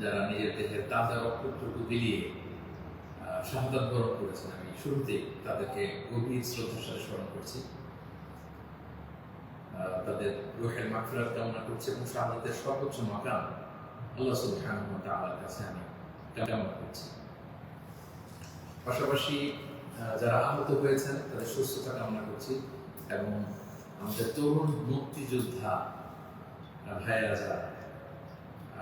যারা নিজের দেহের তাজা রক্তটুকু বিলিয়ে শাহাদাত বরণ করেছেন। আমি শুরুতেই তাদেরকে গভীর শ্রদ্ধার সাথে স্মরণ করছি। তাদের রোহের মাফিরাত কামনা করছি এবং শাহাদাতের সর্বোচ্চ মাকাম আল্লাহ সুবহানাহু ওয়া তাআলার কাছে আমি কামনা করছি। পাশাপাশি যারা আহত হয়েছেন, তাদের সুস্থতা কামনা করছি এবং আমাদের তরুণ মুক্তিযোদ্ধা ভাইয়েরা যারা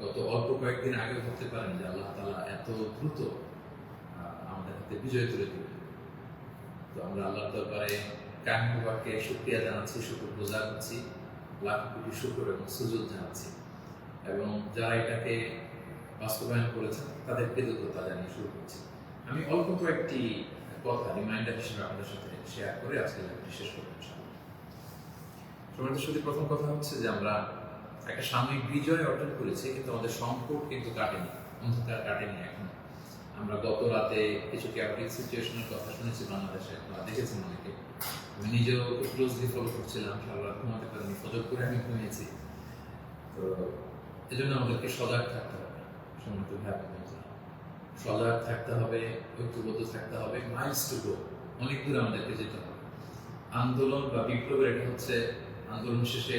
গত অল্প কয়েকদিন আগে ভাবতে পারেন যে আল্লাহ তালা এত দ্রুত আমাদের হাতে বিজয় তুলে দেবে তো আমরা আল্লাহ দরবারে কাহিনীবাকে শুক্রিয়া জানাচ্ছি, শুক্র বোঝা করছি লাখ কোটি শুক্র এবং সুযোগ জানাচ্ছি। এবং যারা এটাকে বাস্তবায়ন করেছেন, তাদের কৃতজ্ঞতা জানিয়ে শুরু করছি। আমি অল্প কয়েকটি কথা রিমাইন্ডার হিসেবে আপনাদের সাথে শেয়ার করে আজকে শেষ করব। সমাজের সাথে প্রথম কথা হচ্ছে যে আমরা একটা সাময়িক বিজয় অর্জন করেছি, কিন্তু আমাদের সংকট কিন্তু কাটেনি, অন্ধকার কাটেনি এখন। আমরা গত রাতে কিছু ক্যাপিটিক সিচুয়েশনের কথা শুনেছি বাংলাদেশে, আপনারা দেখেছেন অনেকে। আমি নিজেও ক্লোজলি ফলো করছিলাম, সারা ঘুমাতে পারিনি, ফজর করে আমি ঘুমিয়েছি। তো এজন্য আমাদেরকে সজাগ থাকতে হবে সম্মানিত ভাই সজাগ থাকতে হবে, ঐক্যবদ্ধ থাকতে হবে মাইলস টু গো অনেক দূর আমাদেরকে যেতে হবে। আন্দোলন বা বিপ্লবের এটা হচ্ছে, আন্দোলন শেষে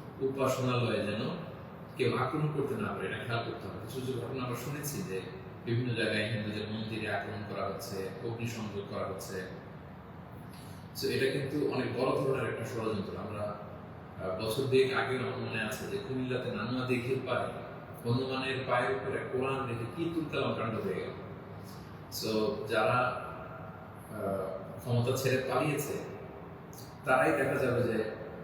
উপাসনালয়ে যেন কেউ আক্রমণ করতে না পারে, এটা খেয়াল করতে হবে। কিছু কিছু ঘটনা আমরা শুনেছি যে বিভিন্ন জায়গায় হিন্দুদের মন্দিরে আক্রমণ করা হচ্ছে অগ্নিসংযোগ করা হচ্ছে। তো এটা কিন্তু অনেক বড় ধরনের একটা ষড়যন্ত্র। আমরা বছর দুয়েক আগে আমার মনে আছে যে কুমিল্লাতে নানুয়া দিঘির পারে হনুমানের পায়ের উপরে কোরআন রেখে কি তুলকালাম কাণ্ড হয়ে গেল। সো যারা ক্ষমতা ছেড়ে পালিয়েছে, তারাই দেখা যাবে যে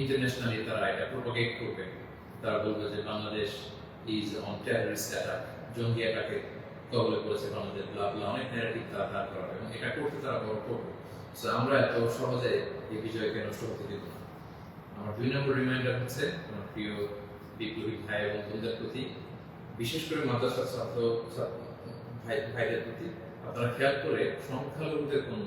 ইন্টারন্যাশনালি তারা এটা প্রোপাগেট করবে। তারা বলবে যে Bangladesh is on terrorist attack জঙ্গি অ্যাটাকে কবলে করেছে বাংলাদেশ ব্লা ব্লা অনেক ন্যারেটিভ তারা দাঁড় করাবে এবং এটা করতে তারা বড় করবে। সো আমরা এত সহজে এই বিজয়কে নষ্ট হতে দিব না। আমার দুই নম্বর রিমাইন্ডার হচ্ছে আমার প্রিয় বিপ্লবী ভাই এবং বোনদের প্রতি, বিশেষ করে মাদ্রাসা ছাত্র ভাই, ভাইদের প্রতি। আপনারা খেয়াল করে সংখ্যালঘুদের কোনো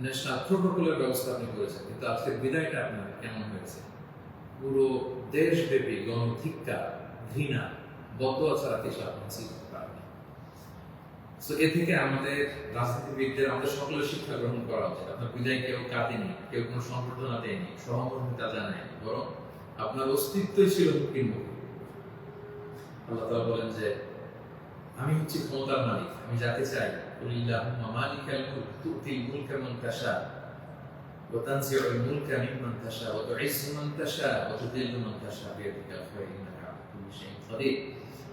ন্যাশনাল প্রোটোকলের ব্যবস্থা আপনি করেছেন, কিন্তু আজকের বিদায়টা আপনার কেমন হয়েছে? পুরো দেশব্যাপী গণধিক্কা ঘৃণা, বদয়া ছাড়া কিছু আপনি শিখতে পারবেন তো এ থেকে আমাদের রাজনীতিবিদদের, আমাদের সকলের শিক্ষা গ্রহণ করা উচিত। আপনার বিদায় কেউ কাঁদেনি, কেউ কোনো সংবর্ধনা দেয়নি, সহমর্মিতা জানায়নি, বরং আপনার অস্তিত্বই ছিল হুকির মুখে। আল্লাহ বলেন যে, আমি হচ্ছি ক্ষমতার মালিক, আমি যাকে চাই মুলক তুতিল মুলকা মান তাশা ওয়া তানজিউল মুলকা মিম্মান তাশা ওয়া তুইজ্জু মান তাশা ওয়া তুযিল্লু মান তাশা বিয়াদিকাল খায়র ইন্নাকা আলা কুল্লি শাইইন কাদির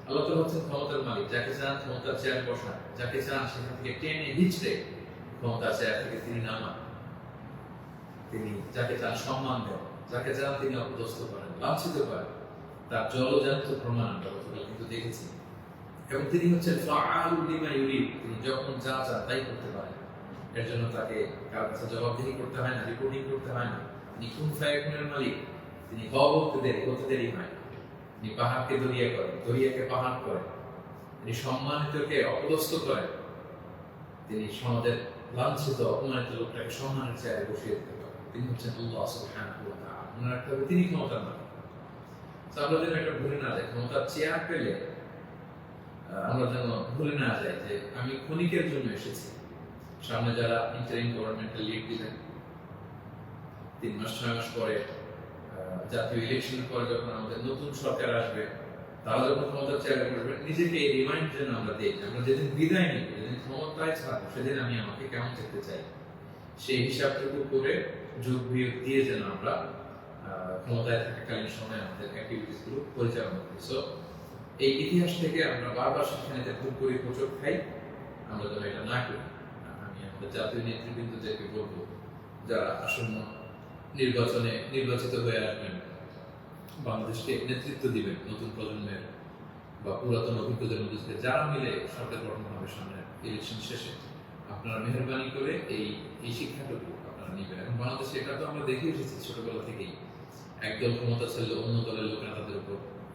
আল্লাহ তাআলা হচ্ছেন ক্ষমতার মালিক। যাকে চান ক্ষমতার চেয়ার বসান। যাকে চান সেখান থেকে টেনে হিচড়ে ক্ষমতার চেয়ার থেকে তিনি নামান। তিনি যাকে চান সম্মান দেন। যাকে চান তিনি অপদস্থ করেন, লাঞ্ছিত করেন। তার জলজান্ত প্রমাণ আমরা গতকাল কিন্তু দেখেছি। এবং তিনি হচ্ছেন ফাআলুল লিমা ইউরিদ। তিনি যখন যা চান তাই করতে পারেন। এর জন্য তাকে কার কাছে জবাবদিহি করতে হয় না রিপোর্টিং করতে হয় না। তিনি কোন ফায়াকুনের মালিক? তিনি বলতে দেরি করতে দেরি হয় তিনি পাহাড়কে দরিয়া করেন, দরিয়াকে পাহাড় করেন। তিনি সম্মানিতকে অপদস্থ করেন। তিনি সমাজের লাঞ্ছিত, অপমানিত লোকটাকে সম্মানের চেয়ারে বসিয়ে দিতে পারেন। তিনি হচ্ছেন আল্লাহ সুবহানাহু ওয়া তাআলা। মনে তিনি ক্ষমতার মালিক। তো আমরা যেন এটা ভুলে না যাই ক্ষমতার চেয়ার পেলে আমরা যেন ভুলে না যাই যে আমি ক্ষণিকের জন্য এসেছি। সামনে যারা ইন্টারিম গভর্নমেন্টের লিড দিলেন, তিন মাস, ছয় মাস পরে জাতীয় ইলেকশনের পরে যখন আমাদের নতুন সরকার আসবে, তারা যখন বসবে, নিজেকে এই রিমাইন্ড যেন আমরা দিই আমরা যেদিন বিদায় যেদিন ক্ষমতায় সেদিন আমি আমাকে কেমন দেখতে চাই? সেই হিসাবটুকু করে যোগ বিয়োগ দিয়ে যেন আমরা ক্ষমতায় থাকাকালীন সময় আমাদের অ্যাক্টিভিটিসগুলো পরিচালনা করি। সো এই ইতিহাস থেকে আমরা বারবার শিক্ষা নিতে ভুল করি, প্রচুর খাই। আমরা যেন এটা না করি। আমি আমাদের জাতীয় নেতৃবৃন্দদেরকে বলব, যারা আসন্ন নির্বাচনে নির্বাচিত হয়ে আসবেন, বাংলাদেশকে নেতৃত্ব দিবেন নতুন প্রজন্মের বা পুরাতন অভিজ্ঞদের মধ্যে যারা মিলে সরকার গঠন হবে সামনে ইলেকশন শেষে, আপনারা মেহরবানি করে এই এই শিক্ষাটুকু আপনারা নেবেন। এখন বাংলাদেশে এটা তো আমরা দেখে এসেছি ছোটবেলা থেকেই। একদল ক্ষমতা ছেড়ে অন্য দলের লোকেরা তাদের উপর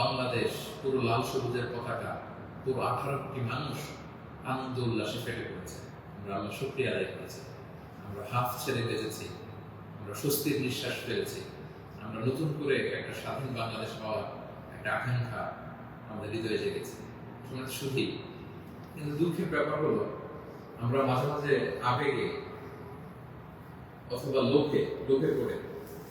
বাংলাদেশ পুরো লাল সবুজের পতাকা, পুরো আঠারো কোটি মানুষ আনন্দ উল্লাসে ফেটে পড়েছে। আমরা আল্লাহ শুক্রিয়া আদায় করেছি। আমরা হাফ ছেড়ে বেঁচেছি। আমরা স্বস্তির নিঃশ্বাস ফেলেছি। আমরা নতুন করে একটা স্বাধীন বাংলাদেশ পাওয়ার একটা আকাঙ্ক্ষা আমাদের হৃদয়ে জেগেছে। সময় শুধুই কিন্তু দুঃখের ব্যাপার হলো, আমরা মাঝে মাঝে আবেগে অথবা লোকে লোকে করে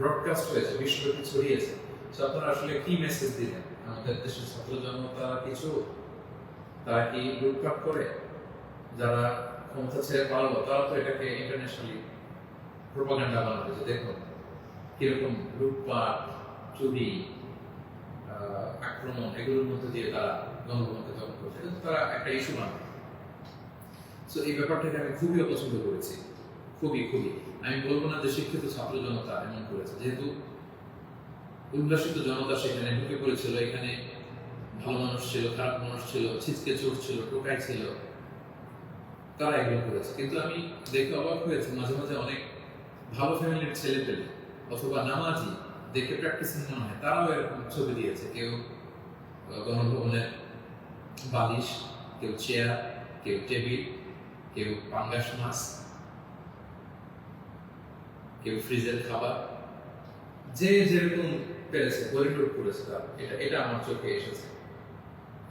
ব্রডকাস্ট হয়েছে, বিশ্বব্যাপী ছড়িয়েছে। তো আপনারা আসলে কি মেসেজ দিলেন? আমাদের দেশের ছাত্র জনতা কিছু? তারা কি লুটপাট করে? যারা ক্ষমতা ছেড়ে পারল তারা তো এটাকে ইন্টারন্যাশনালি প্রোপাগান্ডা বানাবে যে দেখুন, কীরকম লুটপাট, চুরি আক্রমণ, এগুলোর মধ্যে দিয়ে তারা গণভবনকে দখল করছে। এটা তো তারা একটা ইস্যু বানাবে সো এই ব্যাপারটাকে আমি খুবই অপছন্দ করেছি। খুবই খুবই। আমি বলব না যে শিক্ষিত ছাত্র জনতা এমন করেছে। যেহেতু উল্লাসিত জনতা সেখানে ঢুকে পড়েছিল, এখানে ভালো মানুষ ছিল, খারাপ মানুষ ছিল, ছিচকে চোর ছিল, টোকাই ছিল, তারা এগুলো করেছে। কিন্তু আমি দেখে অবাক হয়েছি, মাঝে মাঝে অনেক ভালো ফ্যামিলির ছেলে পেলে অথবা নামাজি দেখে প্র্যাকটিস মনে হয়, তারাও এরকম ছবি দিয়েছে। কেউ গণভবনের বালিশ, কেউ চেয়ার কেউ টেবিল কেউ পাঙ্গাস মাছ কেউ ফ্রিজের খাবার? যে যেরকম পেরেছে করিডোর করেছে তার। এটা এটা আমার চোখে এসেছে।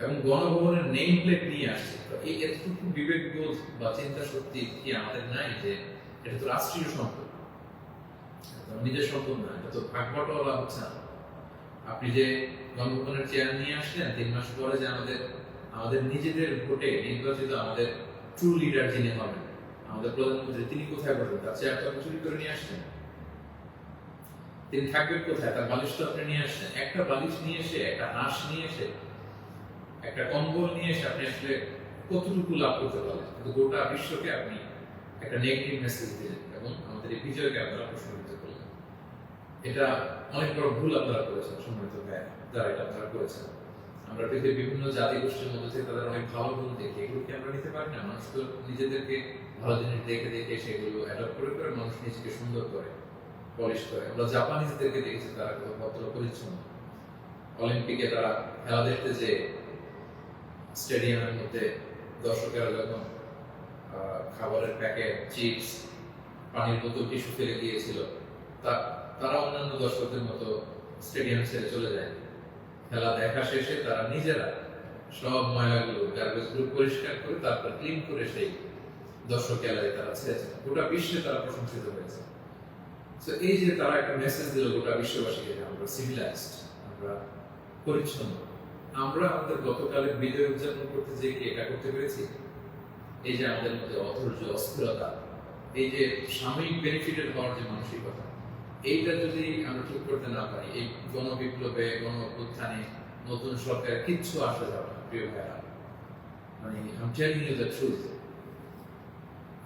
এবং গণভবনের নেম প্লেট নিয়ে আসছে। এই এতটুকু বিবেক, বোধ বা চিন্তা শক্তি কি আমাদের নাই যে এটা তো রাষ্ট্রীয় সম্পদ? নিজের সম্পদ না এটা তো ভাগ বটোয়ারা হচ্ছে না। আপনি যে গণভবনের চেয়ার নিয়ে আসলেন, তিন মাস পরে যে আমাদের আমাদের নিজেদের ভোটে নির্বাচিত আমাদের ট্রু লিডার যিনি হবেন আমাদের প্রধানমন্ত্রী, তিনি কোথায় বসবেন? তার চেয়ার তো আপনি চুরি করে নিয়ে আসছেন? তিনি থাকবেন কোথায়? তার বালিশ তো আপনি নিয়ে আসছেন। একটা বালিশ নিয়ে এসে, একটা হাঁস নিয়ে এসে, একটা কম্বল নিয়ে এসে আপনি আসলে কতটুকু লাভ করতে পারলেন? কিন্তু গোটা বিশ্বকে আপনি একটা নেগেটিভ মেসেজ দিলেন এবং আমাদের এই বিজয়কে আপনারা প্রশ্নবিদ্ধ করলেন। এটা অনেক বড় ভুল আপনারা করেছেন, সম্মানিত ভাই যারা এটা আপনারা করেছেন। আমরা পৃথিবীর বিভিন্ন জাতি গোষ্ঠীর মধ্যে তাদের অনেক ভালো গুণ দেখি। এগুলো কি আমরা নিতে পারি না? মানুষ তো নিজেদেরকে ভালো জিনিস দেখে দেখে সেগুলো অ্যাডপ্ট করে করে মানুষ নিজেকে সুন্দর করে পলিশ করে। আমরা জাপানিজদেরকে দেখেছি, তারা কত ভদ্র, পরিচ্ছন্ন। অলিম্পিকে তারা খেলা দেখতে যে স্টেডিয়ামের মধ্যে দর্শকেরা যখন খাবারের প্যাকেট, চিপস, পানির বোতল, টিস্যু ফেলে দিয়েছিল, তা, তারা অন্যান্য দর্শকদের মতো স্টেডিয়াম ছেড়ে চলে যায়। খেলা দেখা শেষে তারা নিজেরা সব ময়লাগুলো গার্বেজগুলো পরিষ্কার করে, তারপর ক্লিন করে সেই দর্শক গ্যালারি তারা ছেড়েছে। গোটা বিশ্বে তারা প্রশংসিত হয়েছে। তো এই যে তারা একটা মেসেজ দিল, গোটা বিশ্ববাসীকে যে আমরা সিভিলাইজড আমরা পরিচ্ছন্ন। আমরা আমাদের গতকালের বিজয় উদযাপন করতে যে কি এটা করতে পেরেছি? এই যে আমাদের মধ্যে অধৈর্য, অস্থিরতা, এই যে সাময়িক বেনিফিটেড হওয়ার যে মানসিকতা, এইটা যদি আমরা ঠিক করতে না পারি, এই গণবিপ্লবে গণ উত্থানে নতুন সরকার কিচ্ছু আসা যাবে না, প্রিয় ভাইরা মানে telling you the truth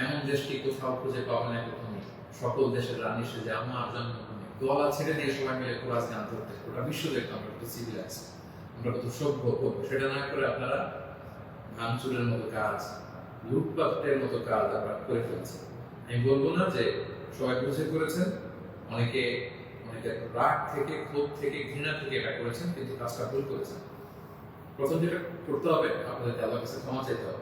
এমন দেশটি কোথাও খুঁজে পাবে না কখনো সকল দেশের রানী সে যে আমার জন্মভূমি গলা ছেড়ে দিয়ে সবাই মিলে কোরআস গান ধরতে গোটা বিশ্ব দেখতাম আমরা কত সিভিলাইজ আমরা কত সভ্য করব। সেটা না করে আপনারা ভাঙচুরের মতো কাজ, লুটপাটের মতো কাজ আমরা করে ফেলছি আমি বলব না যে সবাই বুঝে করেছেন, অনেকে অনেকে রাগ থেকে, ক্ষোভ থেকে, ঘৃণা থেকে এটা করেছেন, কিন্তু কাজটা ভুল করেছেন। প্রথম যেটা করতে হবে আপনাদের আল্লাহর কাছে ক্ষমা চাইতে হবে।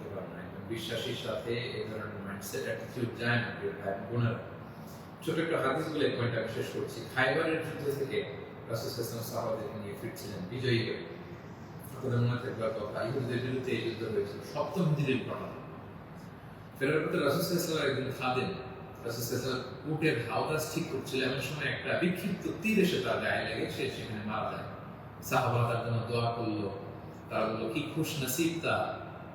বিশ্বাসীর সাথে এই ধরনের মাইন্ডসেট অ্যাটিটিউড যায় না, প্রিয় ভাই, বোনেরা। ছোট একটা হাদিস বলে পয়েন্ট শেষ করছি। খাইবারের যুদ্ধ থেকে রাসূল সাল্লাল্লাহু সাহাবাদেরকে নিয়ে ফিরছিলেন, বিজয়ী হয়ে। আপনাদের মনে থাকবে কথা ইহুদিদের বিরুদ্ধে এই যুদ্ধ হয়েছিল। সপ্তম দিনের ঘটনা। ফেরার পথে রাসূল সাল্লাল্লাহু একদিন খাদেন। রাসূল উটের হাওদাস ঠিক করছিল এমন সময় একটা বিক্ষিপ্ত তীর এসে তার গায়ে লেগে, সে সেখানে মারা যায়। সাহাবারা তার জন্য দোয়া করল। তারা বলল, কি খুশ নসিব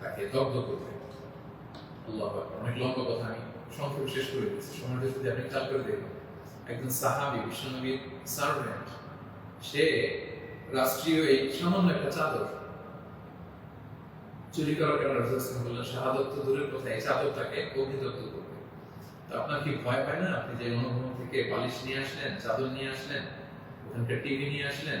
তাকে দগ্ধ করবে আল্লাহু। অনেক লম্বা কথা আমি সংক্ষেপে শেষ করে দিচ্ছি। সময়টা যদি আপনি খেয়াল করে দেখুন, একজন সাহাবি বিশ্বনবীর সার্ভেন্ট সে রাষ্ট্রীয় এই সামান্য একটা চাদর চুরি করার কারণে রাসূল বললেন শাহাদত তো দূরের কথা, এই চাদর তাকে অগ্নিদগ্ধ করবে। তো আপনার কি ভয় পায় না? আপনি যে অনুভব থেকে বালিশ নিয়ে আসলেন, চাদর নিয়ে আসলেন, ওখানকার টিভি নিয়ে আসলেন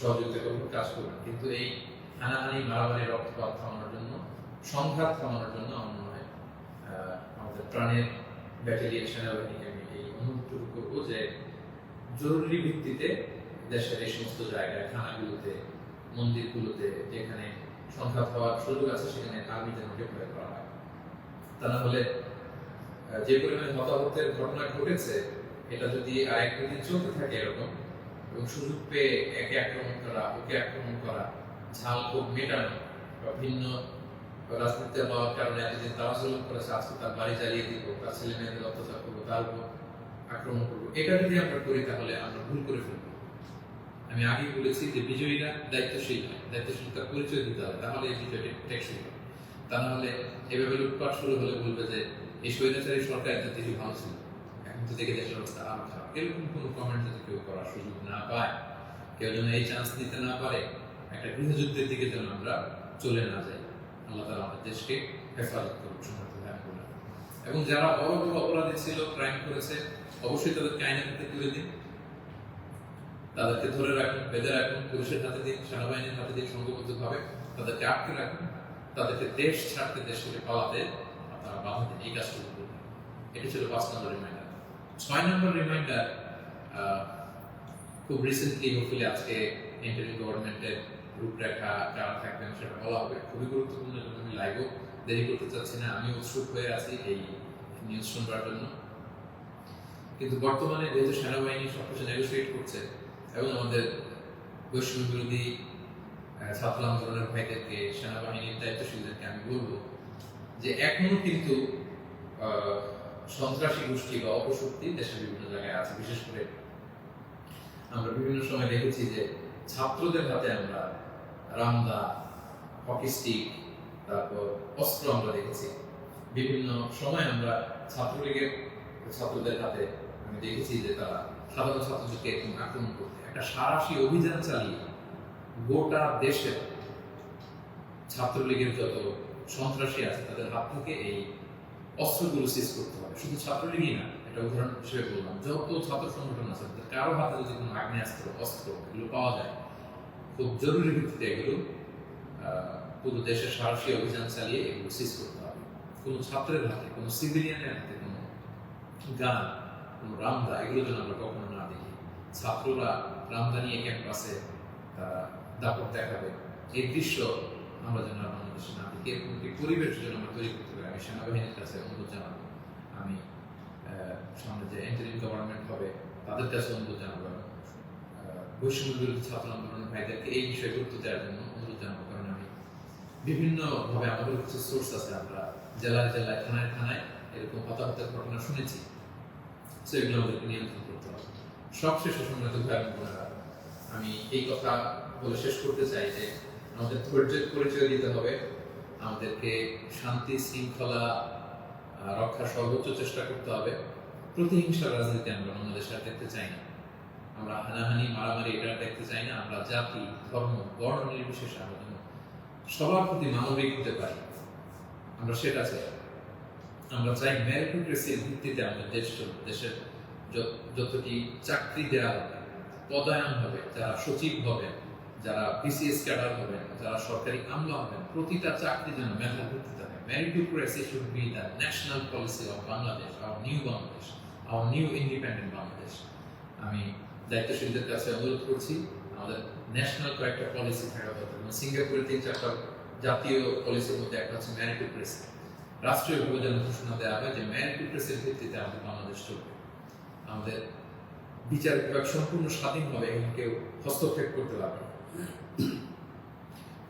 সহযোগিতা করবেন কাজ করবেন কিন্তু এই হানাহানি, মারামারি, রক্তপাত থামানোর জন্য, সংঘাত থামানোর জন্য আমার মনে হয় আমাদের প্রাণের ব্যাটালিয়ন সেনাবাহিনীকে আমি এই অনুরোধটুকু করব যে জরুরি ভিত্তিতে দেশের এই সমস্ত জায়গায়, থানাগুলোতে, মন্দিরগুলোতে যেখানে সংঘাত হওয়ার সুযোগ আছে, সেখানে আর্মি যেন ডেপ্লয় করা হয়। তা না হলে যে পরিমাণে হতাহতের ঘটনা ঘটেছে, এটা যদি আরেক দুদিন চলতে থাকে এরকম এবং সুযোগ পেয়ে একে আক্রমণ করা, ওকে আক্রমণ করা, ঝাল ক্ষোভ মেটানো বা ভিন্ন রাজনীতিতে হওয়ার কারণে এতদিন তারা করেছে, আজকে তার বাড়ি জ্বালিয়ে দিব, তার ছেলে মেয়েদের অত্যাচার করব, তার উপর আক্রমণ করব, এটা যদি আমরা করি তাহলে আমরা ভুল করে ফেলব। আমি আগেই বলেছি যে বিজয়ীরা দায়িত্বশীল হয় দায়িত্বশীলতার পরিচয় দিতে হবে, তাহলে এই বিজয়টি টেকসই হবে। তা না হলে এভাবে লুটপাট শুরু হলে বলবে যে এই স্বৈরাচারী সরকার একটা দেশে ভালো ছিল, এখন তো দেখে দেশের অবস্থা আরও এরকম কোনো কমেন্ট যদি কেউ করার সুযোগ না পায়, কেউ যেন এই চান্স নিতে না পারে, একটা গৃহযুদ্ধের দিকে যেন আমরা চলে না যাই, আল্লাহ তালা আমাদের দেশকে হেফাজত করুন এবং যারা বড় বড় অপরাধী ছিল ক্রাইম করেছে, অবশ্যই তাদেরকে আইনের হাতে তুলে দিন। তাদেরকে ধরে রাখুন, বেঁধে রাখুন, পুলিশের হাতে দিন, সেনাবাহিনীর হাতে দিন সংঘবদ্ধভাবে তাদেরকে আটকে রাখুন। তাদেরকে দেশ ছাড়তে, দেশ থেকে পালাতে আপনারা বাধা দিন, এই কাজটুকু করুন। এটি ছিল পাঁচ নম্বর রিমাইন্ডার ছয় নম্বর রিমাইন্ডার খুব রিসেন্টলি হোপফুলি আজকে ইন্টারিম গভর্নমেন্টের রূপরেখা যারা থাকবেন সেটা বলা হবে। খুবই গুরুত্বপূর্ণ জন্য আমি লাইভও দেরি করতে চাচ্ছি না। আমি উৎসুক হয়ে আছি এই নিউজ শুনবার জন্য। কিন্তু বর্তমানে যেহেতু সেনাবাহিনী সবকিছু নেগোসিয়েট করছে এবং আমাদের বৈষম্য বিরোধী ছাত্র আন্দোলনের ভাইদেরকে, সেনাবাহিনীর দায়িত্বশীলদেরকে আমি বলব যে এখনও কিন্তু সন্ত্রাসী গোষ্ঠী বা অপশক্তি দেশের বিভিন্ন জায়গায় আছে, বিশেষ করে আমরা বিভিন্ন সময় দেখেছি যে ছাত্রদের হাতে আমরা রামদা, হকি স্টিক, তারপর অস্ত্র আমরা দেখেছি। বিভিন্ন সময় আমরা ছাত্রলীগের ছাত্রদের হাতে আমি দেখেছি যে তারা সাধারণ ছাত্রদেরকে এরকম আক্রমণ করতে একটা সারাশি অভিযান চালিয়ে গোটা দেশের ছাত্রলীগের যত সন্ত্রাসী আছে, তাদের হাত থেকে এই অস্ত্রগুলো সিজ করতে হবে শুধু ছাত্রলীগই না এটা উদাহরণ হিসেবে বললাম যত ছাত্র সংগঠন আছে কারও হাতে যদি কোনো আগ্নেয়াস্ত্র, অস্ত্র, এগুলো পাওয়া যায়, খুব জরুরি ভিত্তিতে এগুলো পুরো দেশের সাহসী অভিযান চালিয়ে এগুলো সিজ করতে হবে। কোনো ছাত্রের হাতে, কোনো সিভিলিয়ানের হাতে, কোনো গান, কোনো রামদা, এগুলো যেন আমরা কখনো না দেখি। ছাত্ররা রামদা নিয়ে ক্যাম্পাসে তারা দাপট দেখাবে। এই দৃশ্য আমরা যেন না দেখি এরকম একটি পরিবেশ যেন আমরা তৈরি করতে পারি। আমি সেনাবাহিনীর কাছে অনুরোধ জানাব। আমি সামনে যে ইন্টারিম গভর্নমেন্ট হবে, তাদের কাছে অনুরোধ জানাব বৈষম্য বিরোধী ছাত্র আন্দোলনের ভাইদেরকে এই বিষয়ে গুরুত্ব দেওয়ার জন্য অনুরোধ জানাব। কারণ আমি বিভিন্নভাবে আমাদের কিছু সোর্স আছে, আমরা জেলায় জেলায়, থানায় থানায় এরকম হতাহতের ঘটনা শুনেছি। তো এগুলো আমাদেরকে নিয়ন্ত্রণ করতে হবে। সবশেষে সম্মানিত ভাই আমি এই কথা বলে শেষ করতে চাই যে আমাদের ধৈর্যের পরিচয় দিতে হবে। আমাদেরকে শান্তি, শৃঙ্খলা রক্ষার সর্বোচ্চ চেষ্টা করতে হবে। প্রতিহিংসার রাজনীতি আমরা বাংলাদেশে আর দেখতে চাই না। আমরা হানাহানি, মারামারি এটা দেখতে চাই না। আমরা জাতি, ধর্ম, বর্ণ নির্বিশেষে আমরা যেন সবার প্রতি মানবিক হতে পারি। আমরা সেটা চাই। আমরা চাই মেরিটোক্রেসির ভিত্তিতে আমাদের দেশ দেশের যত- যতটি চাকরি দেওয়া হবে, পদায়ন হবে, যারা সচিব হবেন যারা বিসিএস ক্যাডার হবেন, যারা সরকারি আমলা হবেন, প্রতিটা চাকরি যেন মেধার ভিত্তিতে হবে। Meritocracy should be the national policy of Bangladesh our new Bangladesh our new independent Bangladesh আমি দায়িত্বশীলদের কাছে অনুরোধ করছি, আমাদের ন্যাশনাল কয়েকটা পলিসি থাকা দরকার। এবং সিঙ্গাপুরের তিন চারটা জাতীয় পলিসির মধ্যে একটা হচ্ছে মেরিটোক্রেসি রাষ্ট্রীয়ভাবে যেন ঘোষণা দেওয়া হয় যে মেরিটোক্রেসির ভিত্তিতে আমাদের বাংলাদেশ চলবে। আমাদের বিচার বিভাগ সম্পূর্ণ স্বাধীনভাবে এখানে কেউ হস্তক্ষেপ করতে পারবে।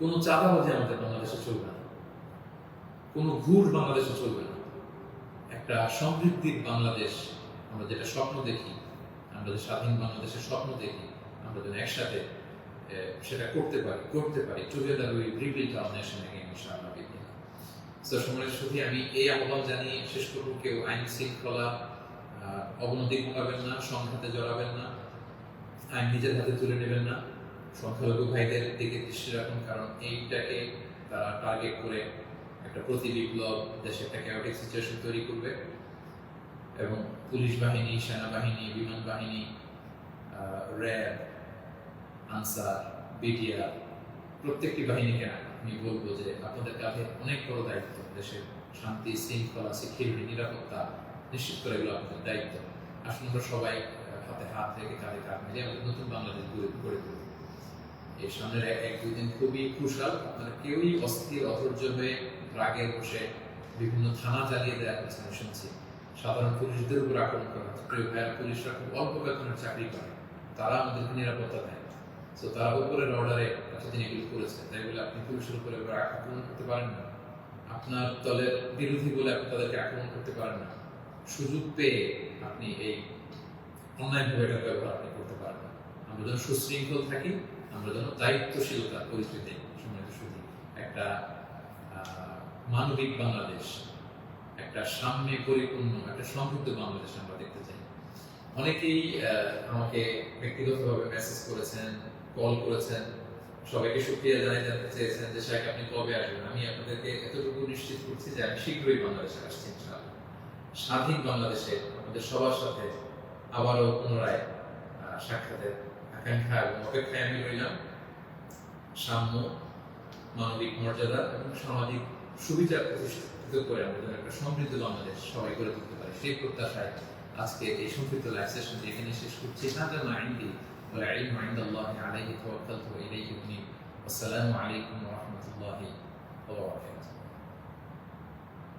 কোনো চাঁদাবাজি আমাদের বাংলাদেশে চলবে না। কোনো ঘুর বাংলাদেশে চলবে না। একটা সমৃদ্ধির বাংলাদেশ, আমরা যেটা স্বপ্ন দেখি, আমরা যে স্বাধীন বাংলাদেশের স্বপ্ন দেখি, আমরা যেন একসাথে সেটা করতে পারি করতে পারি together we rebuild our nation again ইনশাআল্লাহ বিদিন সো সময়ের সাথে আমি এই আহ্বান জানিয়ে শেষ করব, কেউ আইন শৃঙ্খলা অবনতি ঘটাবেন না, সংঘাতে জড়াবেন না, আইন নিজের হাতে তুলে নেবেন না। সংখ্যালঘু ভাইদের দিকে দৃষ্টি রাখুন, কারণ এইটাকে তারা টার্গেট করে একটা প্রতি বিপ্লব দেশে একটা ক্যাওটিক সিচুয়েশন তৈরি করবে এবং পুলিশ বাহিনী, সেনাবাহিনী, বিমান বাহিনী র্যাব, আনসার, বিডিআর, প্রত্যেকটি বাহিনীকে আমি বলব যে আপনাদের কাঁধে অনেক বড় দায়িত্ব দেশের শান্তি, শৃঙ্খলা সিকিউরিটি নিরাপত্তা নিশ্চিত করে এগুলো আপনাদের দায়িত্ব। আসুন আমরা সবাই হাতে হাত রেখে কাঁধে কাঁধ মিলিয়ে আমাদের নতুন বাংলাদেশ গড়ে তুলি। এই সামনের এক এক দুদিন খুবই ক্রুশাল আপনারা কেউই অস্থির, অধৈর্য হয়ে রাগে বসে বিভিন্ন থানা জ্বালিয়ে দেওয়া হচ্ছে আমি শুনছি। সাধারণ পুলিশদের উপর আক্রমণ করা। হচ্ছে পুলিশরা খুব অল্প বেতনের চাকরি করে। তারা আমাদেরকে নিরাপত্তা দেয়। তো তারা উপরের অর্ডারে এতদিন এগুলো করেছে। তাই বলে আপনি পুলিশের উপরে আক্রমণ করতে পারেন না। আপনার দলের বিরোধী বলে আপনি তাদেরকে আক্রমণ করতে পারেন না। সুযোগ পেয়ে আপনি এই এটা ব্যবহার আপনি করতে পারেন আমরা যেন সুশৃঙ্খল থাকি আমরা যেন দায়িত্বশীলতার পরিস্থিতি সম্মানিত শুধু একটা মানবিক বাংলাদেশ, একটা সামনে পরিপূর্ণ, একটা সমৃদ্ধ বাংলাদেশ আমরা দেখতে চাই। অনেকেই আমাকে ব্যক্তিগতভাবে মেসেজ করেছেন কল করেছেন, সবাইকে সুক্রিয়া জানাই জানতে চেয়েছেন যে শাহেক আপনি কবে আসবেন? আমি আপনাদেরকে এতটুকু নিশ্চিত করছি যে, আমি শীঘ্রই বাংলাদেশে আসছি, ইনশাআল্লাহ। স্বাধীন বাংলাদেশে আমাদের সবার সাথে আবারও পুনরায় সাক্ষাতের আকাঙ্ক্ষা এবং অপেক্ষায় আমি রইলাম সাম্য মানবিক মর্যাদা এবং সামাজিক সুবিধা প্রতিষ্ঠিত করে আমরা যেন একটা সমৃদ্ধ বাংলাদেশ সবাই করে তুলতে পারি সেই প্রত্যাশায় আজকে এই সংক্ষিপ্ত লাইভ সেশন এখানে শেষ করছি هذا ما عندي والعلم عند الله عليه توكلت وإليه أنيب والسلام عليكم ورحمة الله وبركاته